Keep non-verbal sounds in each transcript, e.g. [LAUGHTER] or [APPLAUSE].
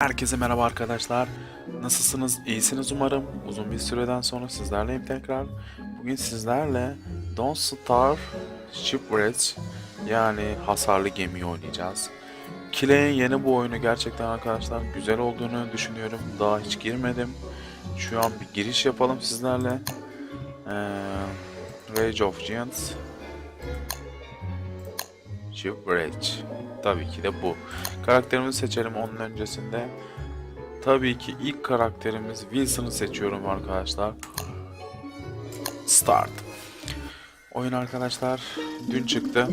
Herkese merhaba arkadaşlar. Nasılsınız? İyisiniz umarım. Uzun bir süreden sonra sizlerleyim tekrar. Bugün sizlerle Don't Starve Shipwreck yani hasarlı gemiyi oynayacağız. Kile'nin yeni bu oyunu gerçekten arkadaşlar güzel olduğunu düşünüyorum. Daha hiç girmedim. Şu an bir giriş yapalım sizlerle. Ee, Rage of Giants Shipwreck. Tabii ki de bu. Karakterimizi seçelim onun öncesinde. Tabii ki ilk karakterimiz Wilson'ı seçiyorum arkadaşlar. Start. Oyun arkadaşlar dün çıktı.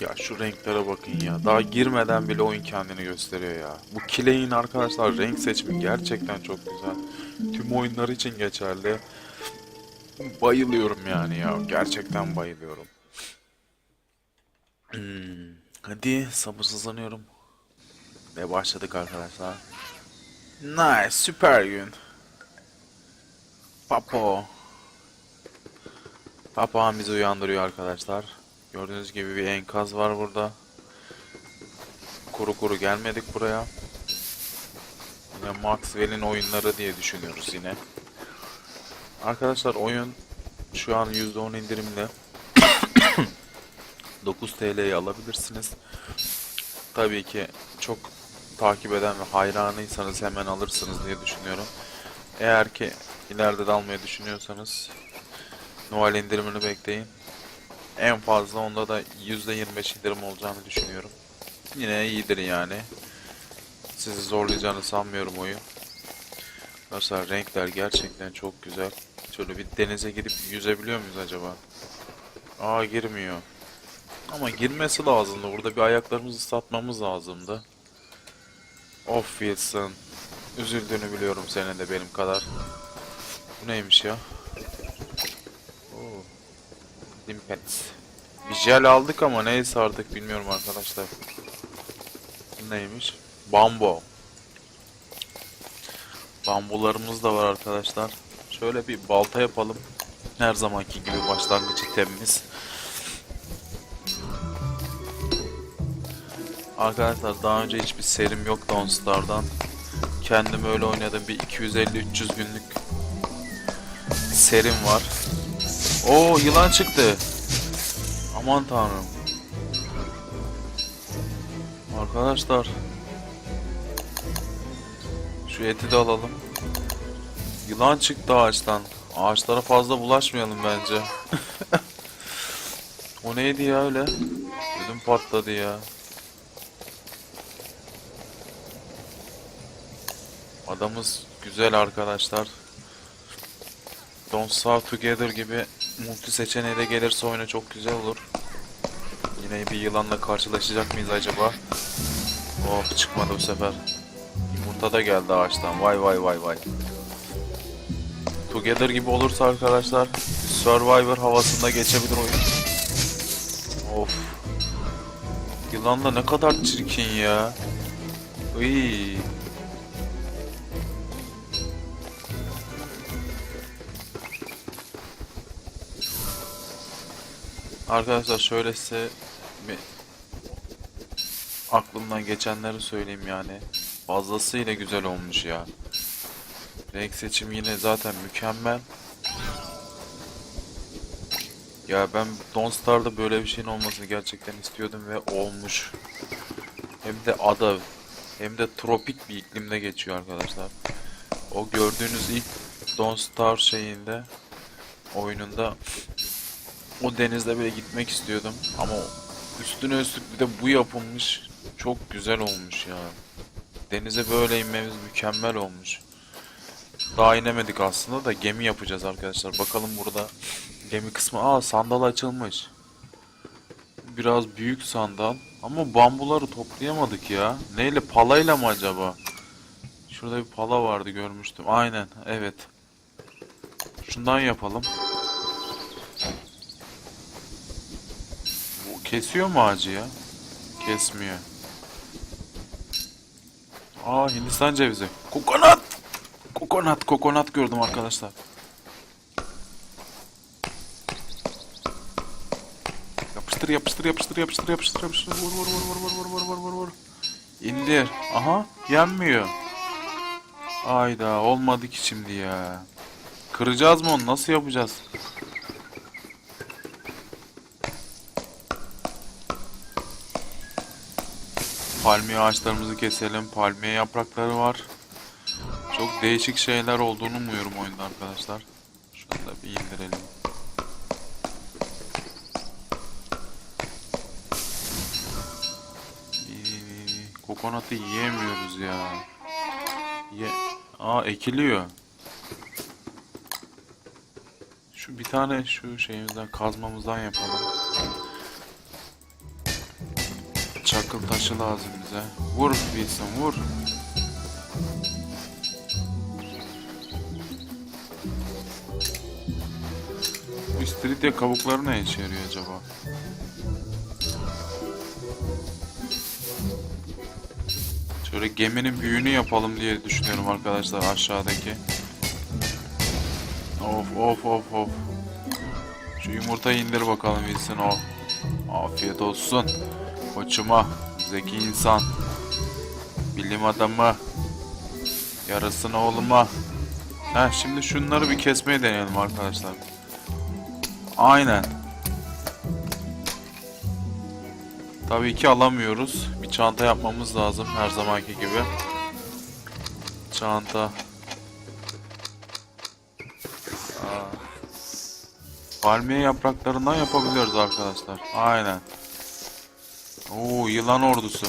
Ya şu renklere bakın ya. Daha girmeden bile oyun kendini gösteriyor ya. Bu Clay'in arkadaşlar renk seçimi gerçekten çok güzel. Tüm oyunlar için geçerli. Bayılıyorum yani ya. Gerçekten bayılıyorum. Hmm, hadi sabırsızlanıyorum. Ve başladık arkadaşlar. Nice, süper gün. Papo. Papağan bizi uyandırıyor arkadaşlar. Gördüğünüz gibi bir enkaz var burada. Kuru kuru gelmedik buraya. Yine Maxwell'in oyunları diye düşünüyoruz yine. Arkadaşlar oyun şu an %10 indirimli. 9 TL'ye alabilirsiniz. Tabii ki çok takip eden ve hayranıysanız hemen alırsınız diye düşünüyorum. Eğer ki ileride de almayı düşünüyorsanız Noel indirimini bekleyin. En fazla onda da %25 indirim olacağını düşünüyorum. Yine iyidir yani. Sizi zorlayacağını sanmıyorum oyun. Mesela renkler gerçekten çok güzel. Şöyle bir denize gidip yüzebiliyor muyuz acaba? Aa girmiyor. Ama girmesi lazımdı. Burada bir ayaklarımızı ıslatmamız lazımdı. Of Wilson. Üzüldüğünü biliyorum senin de benim kadar. Bu neymiş ya? Oo. Bir jel aldık ama neyse artık bilmiyorum arkadaşlar. Bu neymiş? Bambo. Bambularımız da var arkadaşlar. Şöyle bir balta yapalım. Her zamanki gibi başlangıç itemimiz. Arkadaşlar daha önce hiçbir serim yok Dawnstar'dan. Kendim öyle oynadım bir 250-300 günlük serim var. Oo yılan çıktı. Aman tanrım. Arkadaşlar. Şu eti de alalım. Yılan çıktı ağaçtan. Ağaçlara fazla bulaşmayalım bence. [LAUGHS] o neydi ya öyle? Ödüm patladı ya. Adamız güzel arkadaşlar. Don't Starve Together gibi multi seçeneği de gelirse oyuna çok güzel olur. Yine bir yılanla karşılaşacak mıyız acaba? Oh çıkmadı bu sefer. Yumurta da geldi ağaçtan. Vay vay vay vay. Together gibi olursa arkadaşlar Survivor havasında geçebilir oyun. Of. Yılan da ne kadar çirkin ya. Iy. Arkadaşlar şöyle size aklımdan geçenleri söyleyeyim yani. Fazlasıyla güzel olmuş ya. Renk seçimi yine zaten mükemmel. Ya ben Don't Star'da böyle bir şeyin olmasını gerçekten istiyordum ve olmuş. Hem de ada hem de tropik bir iklimde geçiyor arkadaşlar. O gördüğünüz ilk Don't Star şeyinde oyununda o denizde bile gitmek istiyordum ama üstüne üstlük bir de bu yapılmış çok güzel olmuş ya. Denize böyle inmemiz mükemmel olmuş. Daha inemedik aslında da gemi yapacağız arkadaşlar. Bakalım burada gemi kısmı. Aa sandal açılmış. Biraz büyük sandal. Ama bambuları toplayamadık ya. Neyle palayla mı acaba? Şurada bir pala vardı görmüştüm. Aynen evet. Şundan yapalım. Bu kesiyor mu ağacı ya? Kesmiyor. Aa Hindistan cevizi. Kokonat. Kokonat, kokonat gördüm arkadaşlar. Yapıştır yapıştır yapıştır yapıştır yapıştır yapıştır vur vur vur vur vur vur vur vur vur vur İndir. Aha yenmiyor. Ayda olmadı ki şimdi ya. Kıracağız mı onu? Nasıl yapacağız? Palmiye ağaçlarımızı keselim. Palmiye yaprakları var. Çok değişik şeyler olduğunu umuyorum oyunda arkadaşlar. Şunu da bir indirelim. İyi, Kokonatı yiyemiyoruz ya. Ye Aa ekiliyor. Şu bir tane şu şeyimizden kazmamızdan yapalım. Çakıl taşı lazım bize. Vur Wilson vur. İstiridye kabukları ne işe yarıyor acaba? Şöyle geminin büyüğünü yapalım diye düşünüyorum arkadaşlar aşağıdaki. Of of of of. Şu yumurtayı indir bakalım Wilson o. Afiyet olsun. Koçuma, zeki insan. Bilim adamı. Yarısını oğluma. Heh, şimdi şunları bir kesmeye deneyelim arkadaşlar. Aynen. Tabii ki alamıyoruz. Bir çanta yapmamız lazım her zamanki gibi. Çanta. Aa. Palmiye yapraklarından yapabiliyoruz arkadaşlar. Aynen. Oo yılan ordusu.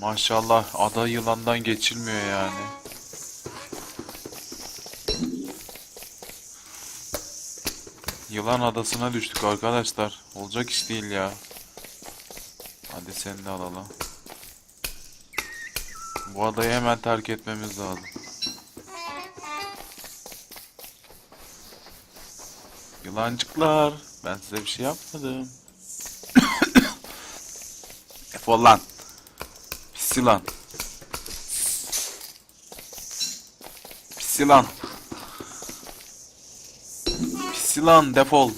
Maşallah ada yılandan geçilmiyor yani. Yılan adasına düştük arkadaşlar. Olacak iş değil ya. Hadi seni de alalım. Bu adayı hemen terk etmemiz lazım. Yılancıklar. Ben size bir şey yapmadım. Defol lan. Pis yılan. Pis yılan. Pis yılan defol.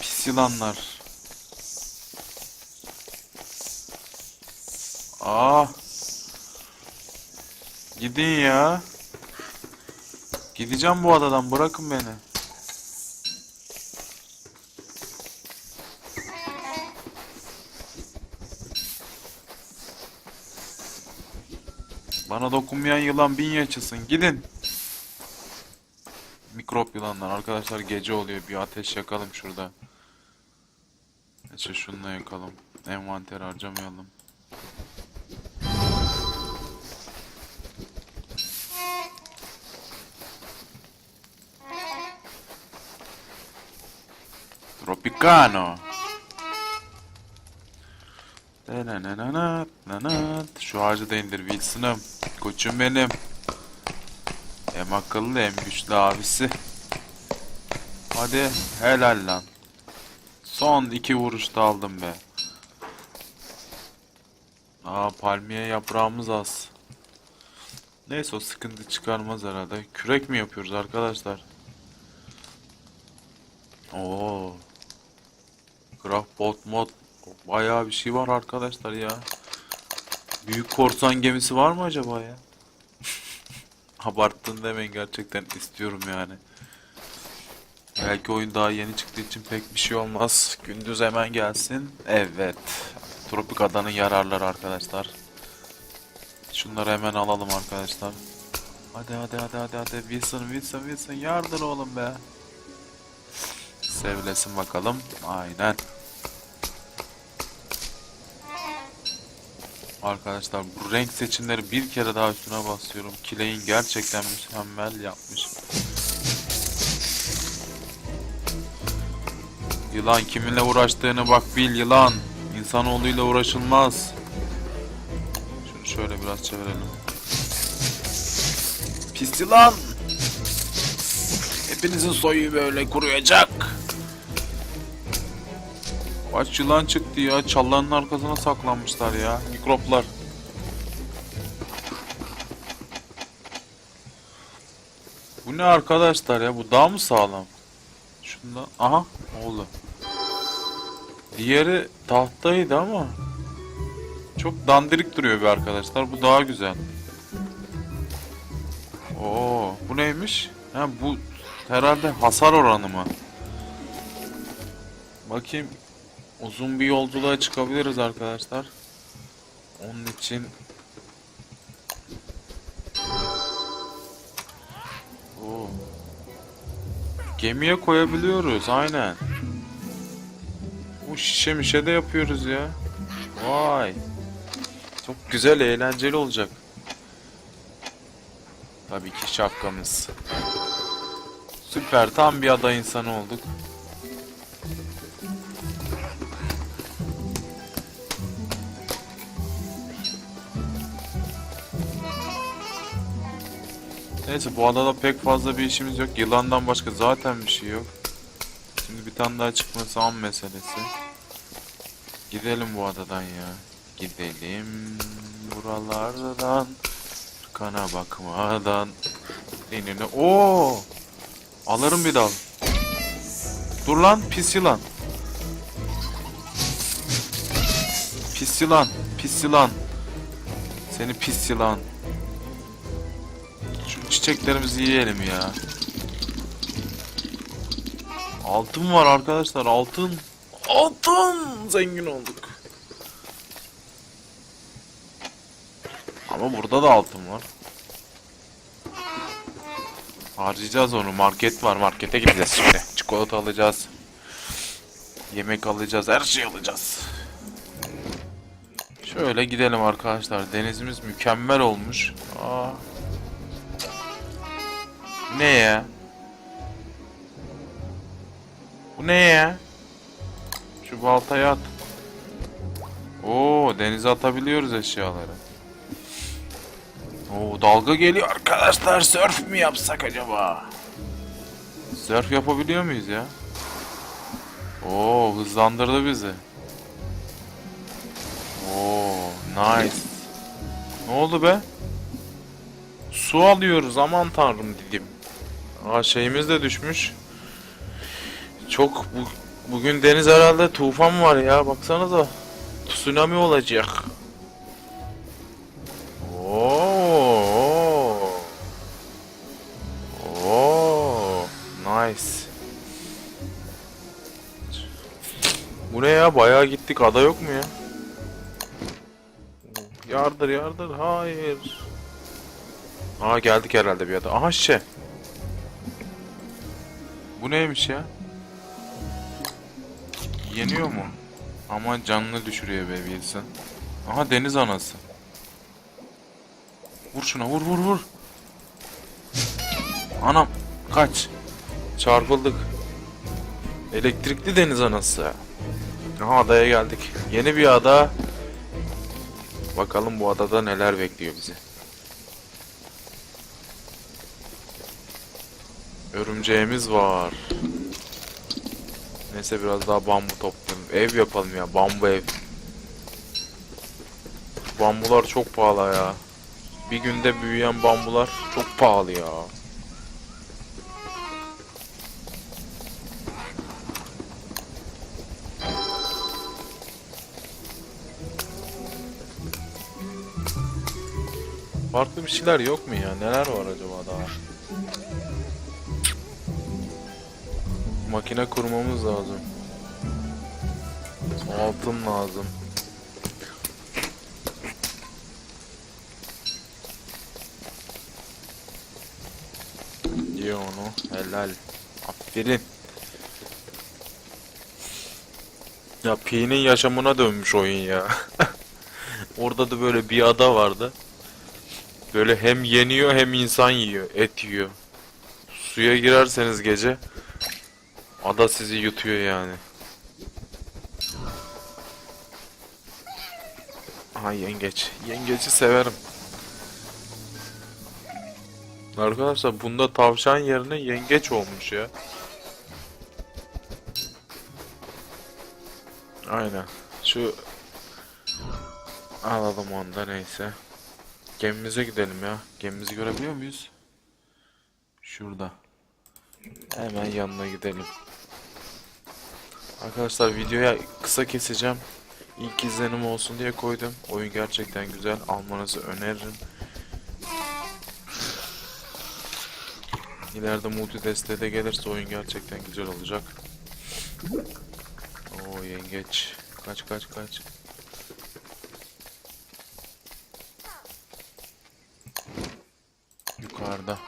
Pis yılanlar. Aa. Gidin ya. Gideceğim bu adadan bırakın beni. Bana dokunmayan yılan bin yaşasın. Gidin. Mikrop yılanlar. Arkadaşlar gece oluyor. Bir ateş yakalım şurada. İşte şununla yakalım. Envanter harcamayalım. Tropicano. Şu ağacı da indir Wilson'ım. Koçum benim. Hem akıllı hem güçlü abisi. Hadi helal lan. Son iki vuruşta aldım be. Aa palmiye yaprağımız az. Neyse o sıkıntı çıkarmaz herhalde. Kürek mi yapıyoruz arkadaşlar? Oo. Craft bot mod bayağı bir şey var arkadaşlar ya. Büyük korsan gemisi var mı acaba ya? [LAUGHS] Abarttın demeyin gerçekten istiyorum yani. Belki oyun daha yeni çıktığı için pek bir şey olmaz. Gündüz hemen gelsin. Evet. Tropik adanın yararları arkadaşlar. Şunları hemen alalım arkadaşlar. Hadi hadi hadi hadi hadi Wilson Wilson Wilson yardır oğlum be. Sevlesin bakalım. Aynen. Arkadaşlar bu renk seçimleri bir kere daha üstüne basıyorum. Kileyin gerçekten mükemmel yapmış. Yılan kiminle uğraştığını bak bil yılan. İnsanoğluyla uğraşılmaz. Şunu şöyle biraz çevirelim. Pis yılan. Hepinizin soyu böyle kuruyacak. Kaç yılan çıktı ya. Çallanın arkasına saklanmışlar ya. Mikroplar. Bu ne arkadaşlar ya? Bu daha mı sağlam? Şunda aha oldu. Diğeri tahtaydı ama çok dandirik duruyor bir arkadaşlar. Bu daha güzel. Oo, bu neymiş? Ha bu herhalde hasar oranı mı? Bakayım. Uzun bir yolculuğa çıkabiliriz arkadaşlar. Onun için Oo. Gemiye koyabiliyoruz aynen. Bu şişe mişe de yapıyoruz ya. Vay. Çok güzel eğlenceli olacak. Tabii ki şapkamız. Süper tam bir ada insanı olduk. Neyse bu adada pek fazla bir işimiz yok. Yılandan başka zaten bir şey yok. Şimdi bir tane daha çıkması an meselesi. Gidelim bu adadan ya. Gidelim buralardan. Kana bakmadan. Enine. Oo! Alırım bir dal. Dur lan pis yılan. Pis yılan. Pis yılan. Seni pis yılan. Şu çiçeklerimizi yiyelim ya. Altın var arkadaşlar altın. Altın zengin olduk. Ama burada da altın var. Harcayacağız onu. Market var. Markete gideceğiz şimdi. Çikolata alacağız. Yemek alacağız. Her şey alacağız. Şöyle gidelim arkadaşlar. Denizimiz mükemmel olmuş. Aa. Ne ya? Bu ne ya? Şu baltayı at. Oo, denize atabiliyoruz eşyaları. Oo, dalga geliyor arkadaşlar. Surf mi yapsak acaba? Surf yapabiliyor muyuz ya? Oo, hızlandırdı bizi. Oo, nice. Ne oldu be? Su alıyoruz aman tanrım dedim. Aa şeyimiz de düşmüş. Çok bu, bugün deniz herhalde tufan var ya baksanıza. Tsunami olacak. Oo. Oo. Nice. Bu ne ya? Bayağı gittik. Ada yok mu ya? Yardır yardır. Hayır. Aa geldik herhalde bir ada. Aha şişe. Bu neymiş ya? Yeniyor mu? Ama canını düşürüyor be Wilson. Aha deniz anası. Vur şuna vur vur vur. Anam kaç. Çarpıldık. Elektrikli deniz anası. Aha adaya geldik. Yeni bir ada. Bakalım bu adada neler bekliyor bizi. Örümceğimiz var. Neyse biraz daha bambu toplayalım. Ev yapalım ya. Bambu ev. Bambular çok pahalı ya. Bir günde büyüyen bambular çok pahalı ya. Farklı bir şeyler yok mu ya? Neler var acaba daha? Makine kurmamız lazım. Altın lazım. Ye onu. Helal. Aferin. Ya Pi'nin yaşamına dönmüş oyun ya. [LAUGHS] Orada da böyle bir ada vardı. Böyle hem yeniyor hem insan yiyor. Et yiyor. Suya girerseniz gece ada sizi yutuyor yani. Aha yengeç. Yengeci severim. Arkadaşlar bunda tavşan yerine yengeç olmuş ya. Aynen. Şu alalım onda neyse. Gemimize gidelim ya. Gemimizi görebiliyor muyuz? Şurada. Hemen yanına gidelim. Arkadaşlar videoya kısa keseceğim. İlk izlenim olsun diye koydum. Oyun gerçekten güzel. Almanızı öneririm. İleride multi desteği de gelirse oyun gerçekten güzel olacak. Oo yengeç. Kaç kaç kaç. Yukarıda.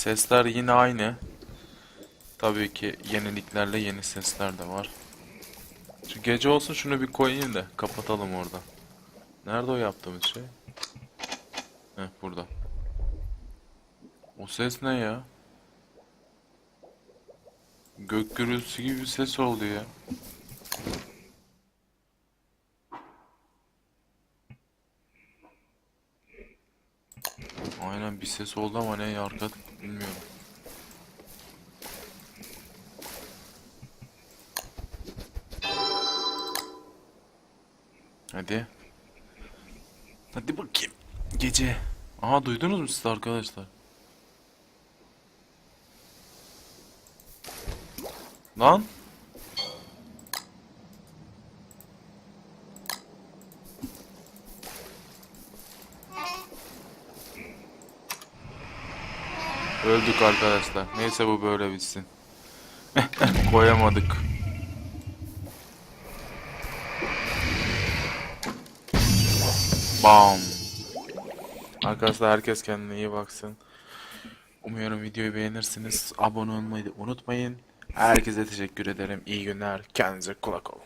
Sesler yine aynı. Tabii ki yeniliklerle yeni sesler de var. Şu gece olsun şunu bir koyayım da kapatalım orada. Nerede o yaptığımız şey? Heh burada. O ses ne ya? Gök gürültüsü gibi bir ses oldu ya. Aynen bir ses oldu ama ne arka bilmiyorum. Hadi. Hadi bakayım. Gece. Aha duydunuz mu siz arkadaşlar? Lan. Öldük arkadaşlar. Neyse bu böyle bitsin. [LAUGHS] Koyamadık. Bam. Arkadaşlar herkes kendine iyi baksın. Umuyorum videoyu beğenirsiniz. Abone olmayı unutmayın. Herkese teşekkür ederim. İyi günler. Kendinize kulak olun.